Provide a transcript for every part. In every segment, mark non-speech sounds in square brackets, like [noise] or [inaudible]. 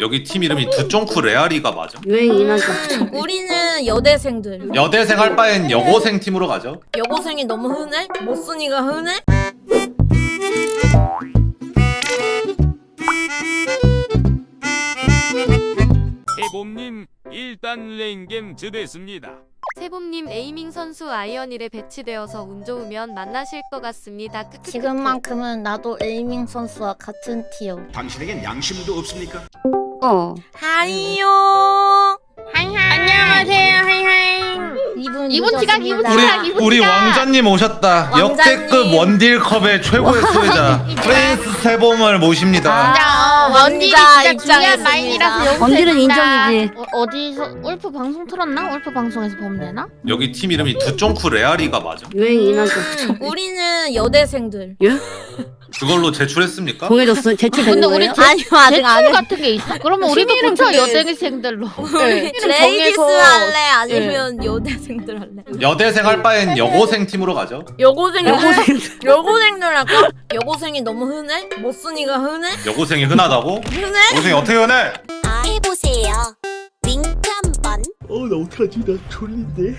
여기 팀 이름이 두쫑쿠 레아리가 맞아? 유행이긴 하죠. 우리는 여대생들. 여대생 할 바엔 여고생 팀으로 가죠. 여고생이 너무 흔해? 못쓰니가 흔해? 해봄님 일단 랭겜 드됐습니다. 세봄님 에이밍 선수 아이언일에 배치되어서 운 좋으면 만나실 것 같습니다. 크크크크. 지금만큼은 나도 에이밍 선수와 같은 티어. 당신에겐 양심도 없습니까? 어. 하이요. 안녕하세요. 하이하이. 이분 이분 지각, 이분 늦었습니다. 우리 지각. 이분 우리 진짜- 왕자님 오셨다. 왕자님. 역대급 원딜컵의 최고의 수혜자 프린스 세봄을 모십니다. 자, 원딜이 왕자 진짜 중요한. 라인이라서 여기서 원딜은. 인정이지. 어, 어디서 울프 방송 틀었나? 울프 방송에서 보면 되나? 여기 팀 이름이 두쫑쿠 레아리가 맞아? 유행이긴 하죠. 우리는 여대생들. 그걸로 제출했습니까? 정해졌어. 제출된 근데 거예요? 우리 아니요 아직 제출 안 해. 같은 게 있어. 그러면 우리도 붙여 근데- 여대생들로. 네. 레이디스 정해서- 할래 아니면 여대생들 할래? 여대생 할 바엔 여고생 팀으로 가죠. 여고생 여고생 여고생들 할까? 여고생이 너무 흔해? 못쓰니가 흔해? 여고생이 흔하다고? 흔해? 여고생이 어떻게 흔해? 아 해보세요. 윙크 한 번. 어나 어떡하지 나 졸린데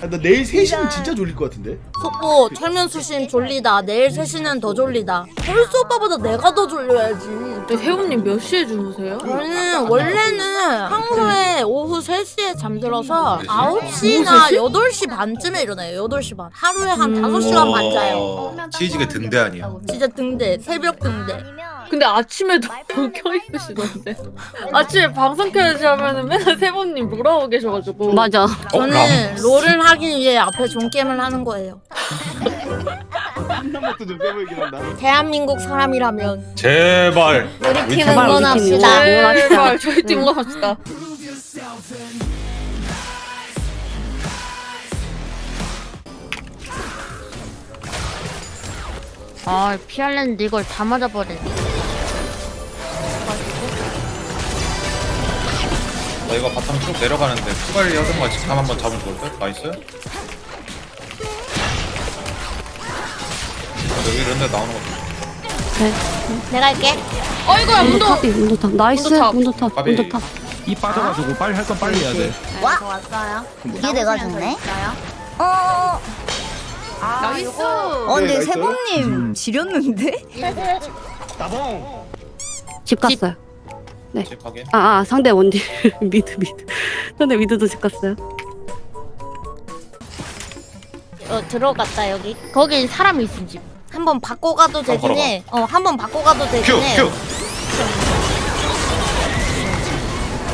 아, 나 내일 3시면 진짜 졸릴 것 같은데? 속보 철면수심 졸리다. 내일 3시는 더 졸리다. 펄스 오빠보다 내가 더 졸려야지. 근데 세훈님 몇 시에 주무세요? 저는 원래는 평소에 오후 3시에 잠들어서 네. 9시나 8시? 반쯤에 일어나요. 8시 반. 하루에 한 5시간 반 자요. 어, 치즈게 등대 아니야. 진짜 등대. 새벽 등대 근데 아침에도 불 켜있으시던데. 아침에 방송 켜야지 하면은 맨날 세훈님 놀아오 계셔가지고. 맞아. 저는 롤을 하기 위해 앞에 존게임을 하는 거예요. 한 번도 좀 빼보이긴 한다. 대한민국 사람이라면. 제발. 우리 팀 제발 우리 팀 응원합시다. 제발 저희 팀 응원합시다. 아 피할랬는데 이걸 다 맞아버리네. 나 이거 바텀 쭉 내려가는데 투발리 하든가 직함 한번 잡으면 좋을 듯? 나이스. 아, 여기 이런 데 나오는 거 내가 할게 어이구야 문도 문도 탑이 문도 탑. 나이스. 문도 탑. 문도 탑. 까비. 문도 탑. 이 빠져가지고 빨리 할 건 빨리 해야 돼. 와? 왔어요 이게 내가 죽네. 어 나이스 어 근데 세범님 지렸는데? 집 갔어요. 집 확인. 아, 아 상대 원딜 [laughs] 미드 미드. 상대 미드도 집 갔어요. 어, 들어갔다 여기 거기 사람이 있음 집. 한번 바꿔 가도 되긴. 해. 어, 한번 바꿔 가도 되긴 큐! 해. 큐!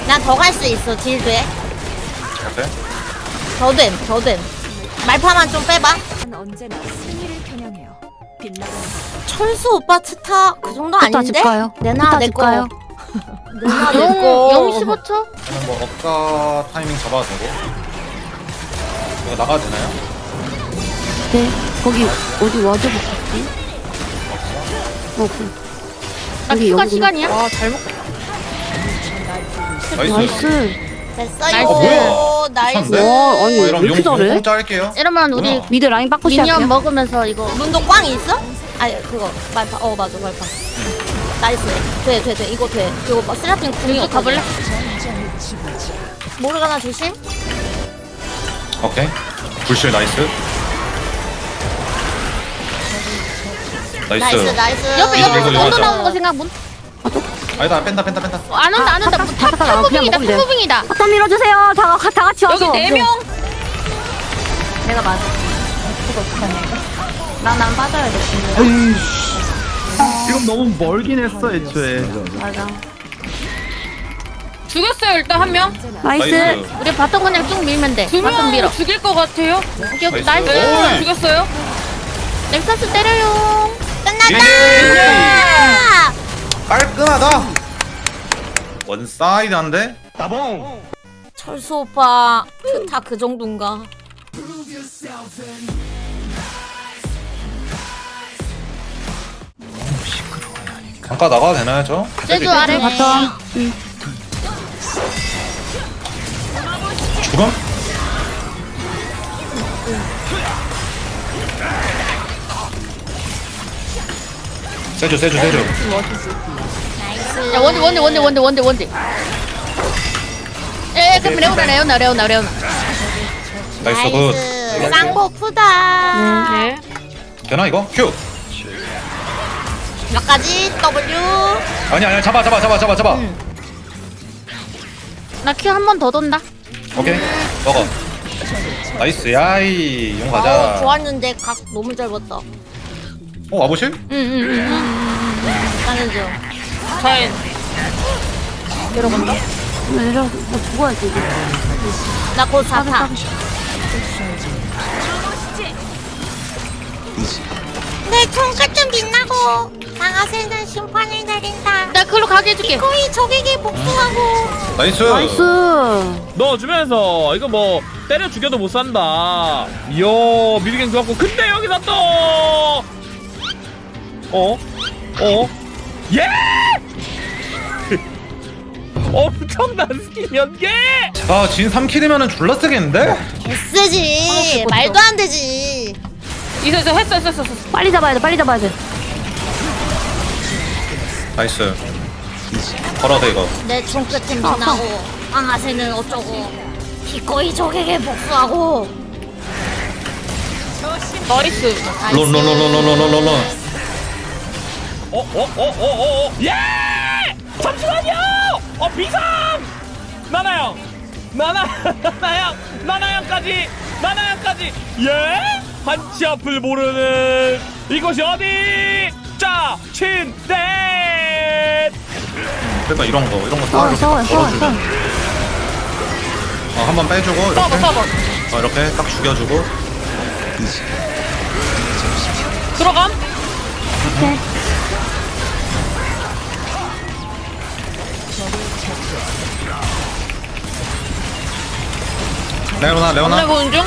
난더 갈 수 있어. 딜 돼. 오케이. 더 됨. 더 됨. 말파만 좀 빼봐. 철수 오빠 트타 그 정도 아닌데? 집 가요. 내놔 내집 거. 가요. 내 영, 거. 영 15초? 저는 뭐 억가 타이밍 잡아도 되고. 이거 나가도 되나요? 네. 거기 어디 와드 붙었지? 어, 그. 나 여기 추가 여기구나. 시간이야? 아 잘못 나이스. 나이스. 됐어요. 어, 뭐야? 나이스. 괜찮은데? 와, 아니 어, 왜 이렇게 용 잘해? 공짜 할게요. 이러면 우리 뭐야? 미드 라인 바꿔 미니언 시작해요. 먹으면서 이거 문도 꽝 있어? 아니 그거 말파. 어 맞아 말파. 나이스. 돼 돼 돼. 이거 돼. 이거 막 세라핀 궁이 이거 가볼래? 모르가나 조심. 오케이. 불실 나이스. 나이스. 나이스 나이스. 옆에 이거, 옆에 이거. 나오는 거 생각 문. 아니다 뺀다 뺀다 뺀다. 어, 안 온다 안 온다. 아, 다, 다, 다, 다, 그냥 탑무빙이다 먹으면 돼요. 탑무빙이다. 바텀 밀어주세요. 다, 다 같이 와서. 여기 4명 내가 맞아. 난난 빠져야 돼. 지 금 너무 멀긴 했어 애초에. 맞아. 죽였어요 일단 한명 나이스. 우리 바텀 그냥 쭉 밀면 돼. 두 바텀 밀어. 명 죽일 것 같아요 나이스. 나이스. 네. 죽였어요 넥서스 때려요. 끝났다. 깔끔하다. 원 사이드한데? 철수 오빠 다 그 정도인가? 잠깐 나가도 되나요 저? 제주 아래. 바텀. 죽음? 세주 세주 세주. 야 원딜 원딜 원딜 원딜 원딜 원딜 에 그럼 레오나 레오나 레오나 레오나 나이스 굿 나이스 쌍고프다 네. 되나 이거? 큐 몇 가지? W? 아니 아니 잡아 잡아 잡아 잡아 잡아. 나큐 한 번 더 돈다. 오케이. 먹어. 나이스. 야이 용어 가자. 좋았는데 각 너무 잘 봤다. 어 와보실? 응응응응 가는 중 자인. 내려간다? 내려. 나 죽어야지 나곧 4타 내 총끝좀 빛나고 강화세는 심판을 내린다 나 그걸로 가게 해줄게 거의 적에게 복수하고 나이스 나이스 넣어주면서 이거 뭐 때려 죽여도 못 산다. 이야 미리갱 좋았고 근데 여기서 또 어? 어? 예! [laughs] 엄청난 스킨 연계! 아 진 3킬이면은 졸라 세겠는데? 개쓰지 말도 안 되지 이거 이거 했어 했어 했어. 했어. 빨리 잡아야 돼 빨리 잡아야 돼 나이스 걸어도 돼 이거 내 총끝은 빛나고 강화세는 어쩌고 기꺼이 적에게 복수하고 나이스. 론론론론론론론론 어? 어? 어? 어? 어? 어? 예! 잠시만요! 어 비상! 나나형! 나나 [laughs] 나나형! 나나형까지! 나나형까지! 예? 한치 앞을 모르는 이곳이 어디? 자, 친대! 그러니까 이런 거 이런 거다 싸워 이렇게 싸워 걸어주면 싸워 어, 한번 빼주고 이렇게. 어, 이렇게 딱 죽여주고 들어감. 오케이 레오나 레오나 보는 중.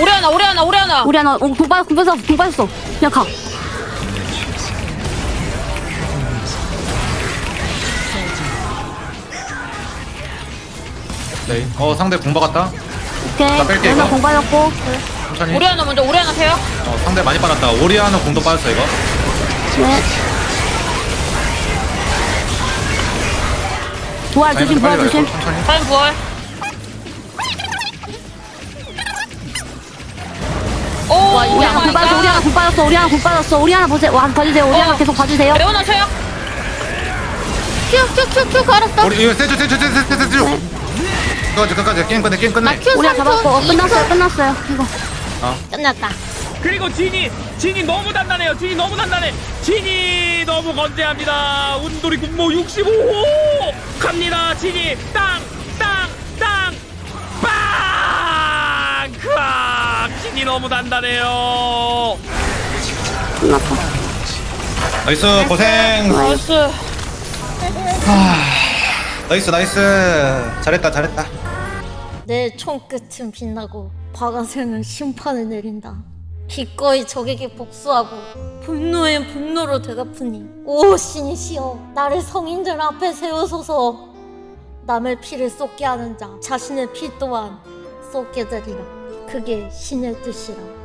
오래 하나 오래 하나 오래 하나. 우리 하나 어, 공 빠졌어 공 빠졌어 공 빠졌어 그냥 가 네. 어 상대 궁 박았다. 오케이. 나 뺄게, 레나 이거. 공 빠졌고? 천천히. 오래 하나 먼저 오래 하나 세요. 어, 상대 많이 빠졌다. 오리아는 궁도 빠졌어 이거. 네. 부활 조심 부활 빨리 조심. 천천히. 자인 부활. 오, 우리 하나 공 빠졌어 우리 하나 공 빠졌어 우리 하나 공 빠졌어. 우리 하나 보세요 와 봐주세요. 우리 하나 어. 계속 봐주세요. 레오나 쳐요. 큐큐큐큐 걸었어. 우리 이거 세주 세주 세주 세주 세주 끝까지 끝까지 게임 끝내 게임 끝내 나큐 우리 하나 3초 잡았고 어, 끝났어요 끝났어요 이거 끝났다 그리고 진이 진이 너무 단단해요. 진이 너무 단단해. 진이 너무 건재합니다. 운돌이 군모 65호 갑니다. 진이 땅땅땅 빵! 크악! 진이 너무 단단해요. 끝났다 나이스 고생 나이스. 나이스 나이스 잘했다 잘했다 내 총끝은 빛나고 박아세는 심판을 내린다. 기꺼이 적에게 복수하고 분노엔 분노로 되갚으니 오 신이시여 나를 성인들 앞에 세우소서. 남의 피를 쏟게 하는 자 자신의 피 또한 쏟게 되리라. 그게 신의 뜻이라